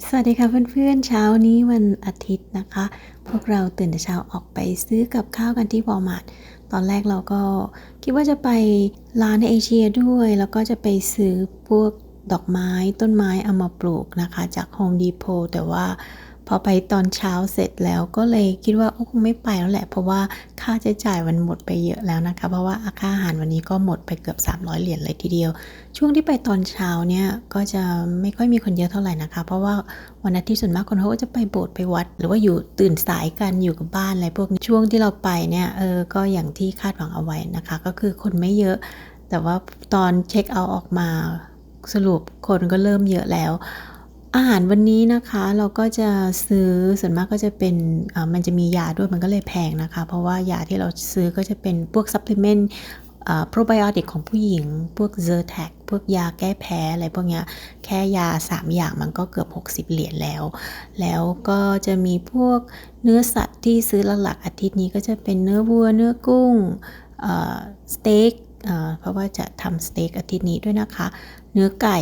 สวัสดีค่ะเพื่อนๆ เช้านี้วันอาทิตย์นะคะ พวกเราตื่นแต่เช้าออกไปซื้อกับข้าวกันที่วอลมาร์ทตอนแรกเราก็คิดว่าจะไปร้านในเอเชียด้วย แล้วก็จะไปซื้อพวกดอกไม้ต้นไม้เอามาปลูกนะคะ จากโฮมดีโพแต่ว่า พอไปตอนเช้าเสร็จแล้วก็เลยคิดว่าโอ้คงไม่ไปแล้วแหละ เพราะว่าค่าใช้จ่ายมันหมดไปเยอะแล้วนะคะ เพราะว่าค่าอาหารวันนี้ก็หมดไปเกือบ 300 เหรียญเลยทีเดียว ช่วงที่ไปตอนเช้าเนี่ยก็จะไม่ค่อยมีคนเยอะเท่าไหร่นะคะ เพราะว่าวันอาทิตย์ส่วนมากคนเขาก็จะไปโบสถ์ไปวัด หรือว่าอยู่ตื่นสายกันอยู่กับบ้านอะไรพวกนี้ช่วงที่เราไปเนี่ยเออก็อย่างที่คาดหวังเอาไว้นะคะ ก็คือคนไม่เยอะ แต่ว่าตอนเช็คเอาท์ออกมาสรุปคนก็เริ่มเยอะแล้ว อาหารวันนี้นะคะเราก็จะซื้อส่วนมากก็จะเป็นมันจะมียาด้วยมันก็เลยแพงนะคะ เพราะว่ายาที่เราซื้อก็จะเป็นพวกซัพพลีเมนต์โปรไบโอติกของผู้หญิง พวกเซอร์แทกพวกยาแก้แพ้อะไรพวกเนี้ยแค่ยา 3 อย่างมันก็เกือบ 60 เหรียญแล้ว แล้วก็จะมีพวกเนื้อสัตว์ที่ซื้อหลักๆอาทิตย์นี้ก็จะเป็นเนื้อวัวเนื้อกุ้งสเต็กะว่าจะทำสเต็กอาทิตย์นี้ด้วยนะคะ เนื้อไก่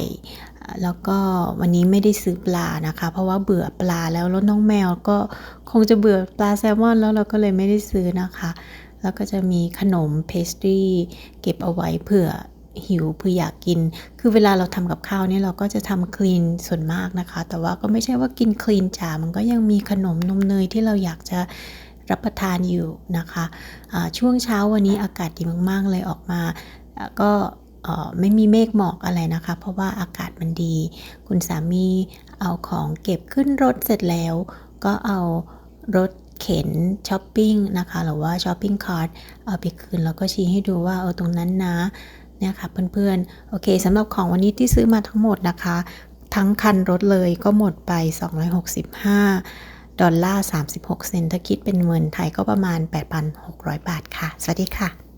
แล้วก็วันนี้ไม่ได้ซื้อปลานะคะ เพราะว่าเบื่อปลาแล้วแล้วน้องแมวก็คงจะเบื่อปลาแซลมอนแล้วเราก็เลยไม่ได้ซื้อนะคะ แล้วก็จะมีขนมเพสตรีเก็บเอาไว้เผื่อหิวเผื่ออยากกิน คือเวลาเราทำกับข้าวเนี่ยเราก็จะทำคลีนส่วนมากนะคะ แต่ว่าก็ไม่ใช่ว่ากินคลีนจ๋า มันก็ยังมีขนมนมเนยที่เราอยากจะรับประทานอยู่นะคะะช่วงเช้าวันนี้อากาศดีมาก ๆ เลยออกมา ก็ไม่มีเมฆหมอกอะไรนะคะ เพราะว่าอากาศมันดี คุณสามีเอาของเก็บขึ้นรถเสร็จแล้ว ก็เอารถเข็นช้อปปิ้งนะคะ หรือว่าช้อปปิ้งคาร์ทเอาไปคืนแล้วก็ชี้ให้ดูว่าเออตรงนั้นนะเนี่ยค่ะเพื่อนๆ โอเคสำหรับของวันนี้ที่ซื้อมาทั้งหมดนะคะ ทั้งคันรถเลยก็หมดไป 265 ดอลลาร์ 36 เซนต์ถ้าคิดเป็นเงินไทยก็ประมาณ 8,600 บาทค่ะ สวัสดีค่ะ